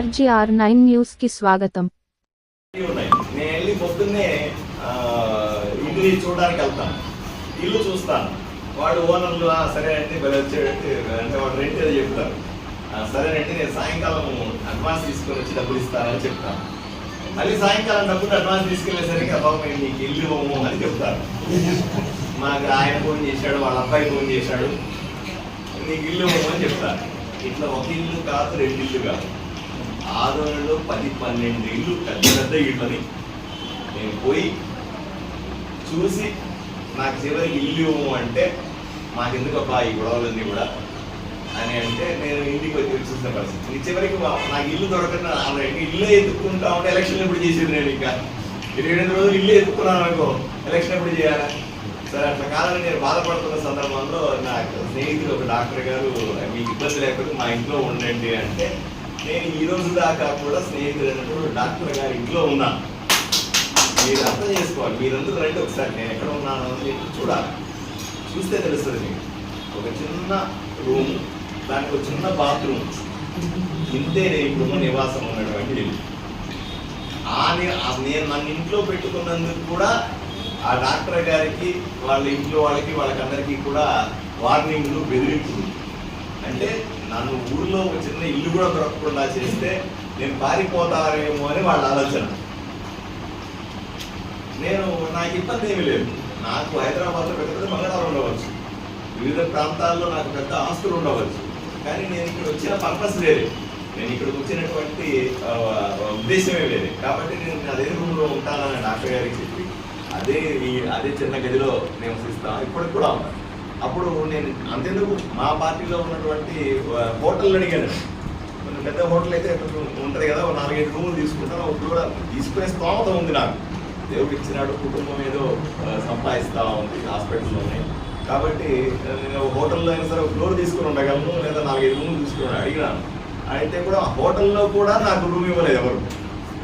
RGR nine న్యూస్కి స్వాగతం. నేను వెళ్ళి పొద్దున్నే ఇల్లు చూడడానికి వెళ్తాను ఇల్లు చూస్తాను. వాడు ఓనర్లు సరే అంటే భలే అంటే వాడు రెంట్ అది చెప్తారు. "ఆ, సరేనండి నేను సాయంకాలం అడ్వాన్స్ తీసుకొని వచ్చి డబ్బులు ఇస్తానని చెప్తాను. మళ్ళీ సాయంకాలం డబ్బులు అడ్వాన్స్ తీసుకెళ్ళేసరికి బాబు మేము నీకు ఇల్లు ఇవ్వము అని చెప్తారు. మాకు ఆయన ఫోన్ చేశాడు వాళ్ళ అబ్బాయి ఫోన్ చేశాడు. నీకు ఇల్లు ఇవ్వము అని చెప్తారు. ఇట్లా ఒక ఇల్లు కాదు రెండు ఇల్లు కాదు. ఆదోళనలో పది పన్నెండు ఇల్లు పెద్ద పెద్ద ఇళ్ళని నేను పోయి చూసి నాకు చివరికి ఇల్లు ఇవ్వము అంటే మాకెందుకు ఒక ఈ గొడవలన్నీ కూడా? అని అంటే నేను ఇంటికి వచ్చి చూసిన పరిస్థితి. చివరికి నాకు ఇల్లు దొరకకుండా ఇల్లే ఇల్లు ఎత్తుకుంటా ఉంటే ఎలక్షన్ ఎప్పుడు చేసేది నేను ఇంకా? ఇరవై రెండు రోజులు ఇల్లు ఎత్తుకున్నాను అనుకో ఎలక్షన్ ఎప్పుడు చేయాలా? సరే అట్లా కాదని నేను బాధపడుతున్న సందర్భంలో నాకు స్నేహితుడు ఒక డాక్టర్ గారు మీకు ఇబ్బంది లేకపోతే మా ఇంట్లో ఉండండి అంటే నేను ఈ రోజు దాకా కూడా స్నేహితుడు డాక్టర్ గారి ఇంట్లో ఉన్నాను మీరు అర్థం చేసుకోవాలి. మీరందరూ రండి ఒకసారి. నేను ఎక్కడ ఉన్నాను అని చెప్పి చూడాలి. చూస్తే తెలుస్తుంది మీకు. ఒక చిన్న రూమ్ దానికి ఒక చిన్న బాత్రూమ్. ఇంతే నేను ఇప్పుడు నివాసం ఉన్నటువంటి ఇల్లు. ఆ ఆ నేను నన్ను ఇంట్లో పెట్టుకున్నందుకు కూడా ఆ డాక్టర్ గారికి వాళ్ళ ఇంట్లో వాళ్ళకి వాళ్ళకందరికీ కూడా వార్నింగ్లు బెదిరింపులు. అంటే నన్ను ఊర్లో ఒక చిన్న ఇల్లు కూడా దొరకకుండా చేస్తే నేను పారిపోతారేమో అని వాళ్ళ ఆలోచన. నేను నాకు ఇబ్బంది ఏమీ లేదు. నాకు హైదరాబాద్లో పెద్ద మంగళవారం ఉండవచ్చు. వివిధ ప్రాంతాల్లో నాకు పెద్ద ఆస్తులు ఉండవచ్చు. కానీ నేను ఇక్కడ వచ్చిన పర్పస్ వేరే. నేను ఇక్కడికి వచ్చినటువంటి ఉద్దేశమే వేరే. కాబట్టి నేను అదే రూమ్లో ఉంటానని డాక్టర్ గారికి చెప్పి అదే ఈ- అదే చిన్న గదిలో నివసిస్తాను ఇప్పటికి కూడా ఉన్నాను అప్పుడు నేను అంతెందుకు మా పార్టీలో ఉన్నటువంటి ఆ, అడిగాను. కొన్ని పెద్ద హోటల్ అయితే ఉంటుంది కదా ఒక నాలుగైదు రూములు తీసుకుంటాను ఒక కూడా తీసుకునే స్తోమత ఉంది నాకు. దేవుడు ఇచ్చినాడు కుటుంబం ఏదో ఆ, సంపాదిస్తా ఉంది హాస్పిటల్లోనే. కాబట్టి నేను హోటల్లో అయినా సరే ఒక ఫ్లోర్ తీసుకుని ఉండగలను లేదా నాలుగైదు రూములు తీసుకుని అడిగినాను. అయితే కూడా హోటల్లో కూడా నాకు రూమ్ ఇవ్వలేదు ఎవరు.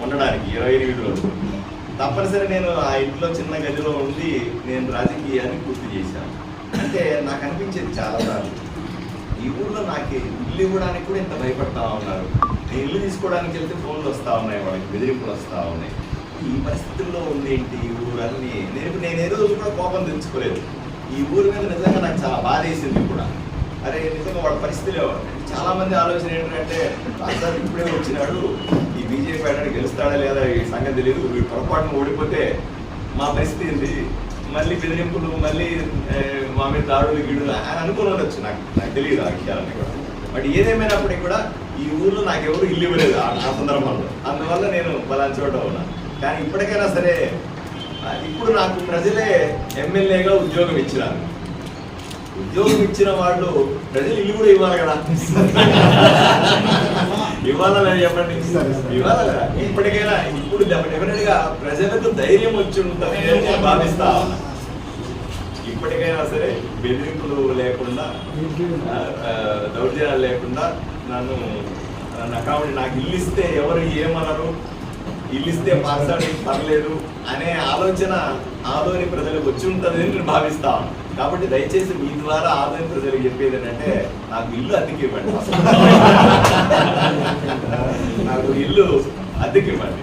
ఉండడానికి ఇరవై ఎనిమిది రోజులు. తప్పనిసరి నేను ఆ ఇంట్లో చిన్న గదిలో ఉండి నేను రాజకీయాన్ని పూర్తి చేశాను. అంటే నాకు అనిపించేది చాలా సార్లు. ఈ ఊర్లో నాకు ఇల్లు ఇవ్వడానికి కూడా ఇంత భయపడతా ఉన్నారు. నేను ఇల్లు తీసుకోవడానికి వెళ్తే ఫోన్లు వస్తూ ఉన్నాయి వాళ్ళకి బెదిరింపులు వస్తూ ఉన్నాయి. ఈ పరిస్థితుల్లో ఉంది ఏంటి ఈ ఊరు అని నేను నేను ఏ రోజు కూడా కోపం తెచ్చుకోలేదు. ఈ ఊరి మీద నిజంగా నాకు చాలా బాధ వేసింది కూడా. అరే నిజంగా వాళ్ళ పరిస్థితులు చాలా మంది ఆలోచన ఏంటంటే అందరు ఇప్పుడే వచ్చినాడు ఈ బీజేపీ ఆయన గెలుస్తాడా లేదా? ఈ సంగతి తెలియదు వీడు పొరపాటున ఓడిపోతే మా పరిస్థితి ఏంటి మళ్ళీ బెదిరింపులు మళ్ళీ మా మీద దాడులు గిడులు అని అనుకుని ఉండొచ్చు. నాకు నాకు తెలియదు ఆ విషయాలన్నీ కూడా. బట్ ఏదేమైనప్పటికీ కూడా ఈ ఊర్లో నాకు ఎవరు ఇల్లు ఇవ్వలేదు ఆ సందర్భంలో. అందువల్ల నేను పలానా చోట ఉన్నా కానీ ఇప్పటికైనా సరే ఇప్పుడు నాకు ప్రజలే ఎమ్మెల్యేగా ఉద్యోగం ఇచ్చినారు. ఉద్యోగం ఇచ్చిన వాళ్ళు ప్రజలు ఇల్లు కూడా ఇవ్వాలి కదా. ఇవ్వాలా లేదా చెప్పండి ఇవ్వాలా లేదా? ఇప్పటికైనా ఇప్పుడు డెఫినెట్గా ప్రజలకు ధైర్యం వచ్చి ఉంటుంది నేను భావిస్తా ఉన్నా. ఇప్పటికైనా సరే బెదిరింపులు లేకుండా దౌర్జన్యాలు లేకుండా నన్ను నా కాబట్టి నాకు ఇల్లు ఇస్తే ఎవరు ఏమనరు ఇల్లు ఇస్తే పార్సాడి పర్లేదు అనే ఆలోచన ఆదోని ప్రజలకు వచ్చి ఉంటుందని నేను భావిస్తా. కాబట్టి దయచేసి మీ ద్వారా ఆదోని ప్రజలకు చెప్పేది ఏంటంటే నాకు ఇల్లు అద్దెకి ఇవ్వండి. నాకు ఇల్లు అద్దెకి ఇవ్వండి.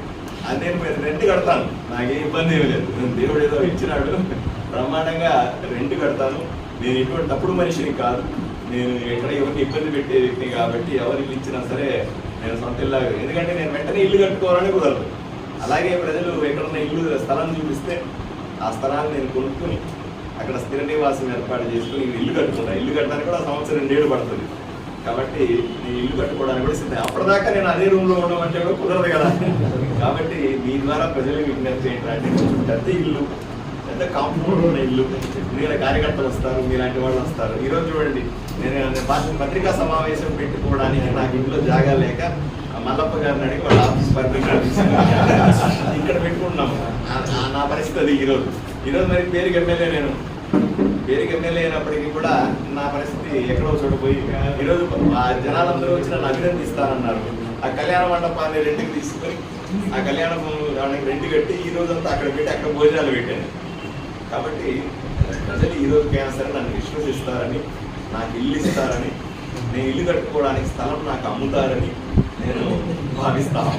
అది నేను మీరు రెంట్ కడతాను. నాకేం ఇబ్బంది ఏమి లేదు. దేవుడు ఏదో ఇచ్చినాడు. బ్రహ్మాండంగా రెంట్ కడతాను. నేను ఇటువంటి తప్పుడు మనిషిని కాదు. నేను ఎక్కడ ఎవరికి ఇబ్బంది పెట్టే వ్యక్తిని కాబట్టి ఎవరికి ఇచ్చినా సరే నేను సొంత ఇల్లు ఎందుకంటే నేను వెంటనే ఇల్లు కట్టుకోవాలని కుదరదు. అలాగే ప్రజలు ఎక్కడున్న ఇల్లు స్థలం చూపిస్తే ఆ స్థలాన్ని నేను కొనుక్కుని అక్కడ స్థిర నివాసం ఏర్పాటు చేసుకుని ఇల్లు కట్టుకున్నాను ఇల్లు కట్టడానికి కూడా సంవత్సరం రెండేళ్ళు పడుతుంది. కాబట్టి నేను ఇల్లు కట్టుకోవడానికి కూడా సిద్ధం. అప్పటిదాకా నేను అదే రూమ్లో ఉండడం అంటే కూడా కుదరదు కదా. కాబట్టి దీని ద్వారా ప్రజలకు విజ్ఞప్తి ఏంటంటే పెద్ద ఇల్లు పెద్ద కాంపౌండ్ ఉన్న ఇల్లు. మీరు కార్యకర్తలు వస్తారు మీలాంటి వాళ్ళు వస్తారు. ఈరోజు చూడండి నేను పత్రికా సమావేశం పెట్టుకోవడానికి నాకు ఇంట్లో జాగా లేక మల్లప్ప గారిని అడిగి వాళ్ళ ఆఫీస్ పత్రిక ఇక్కడ పెట్టుకుంటున్నాము నా పరిస్థితి అది ఈరోజు ఈరోజు మరి పేరుకి ఎమ్మెల్యే నేను. పేరుకి ఎమ్మెల్యే అయినప్పటికీ కూడా నా పరిస్థితి ఎక్కడో చోట పోయి ఈరోజు ఆ జనాలందరూ వచ్చి నన్ను అభినందిస్తానన్నారు. ఆ కళ్యాణ మండపాన్ని రెండుకి తీసుకొని ఆ కళ్యాణ మండపానికి రెండు కట్టి ఈ రోజంతా అక్కడ పెట్టి అక్కడ భోజనాలు పెట్టాను. కాబట్టి ప్రజలు ఈ క్యాన్సర్ సరే నన్ను విశ్వసిస్తారని నాకు ఇల్లు ఇస్తారని నేను ఇల్లు కట్టుకోవడానికి స్థలం నాకు అమ్ముతారని నేను భావిస్తాను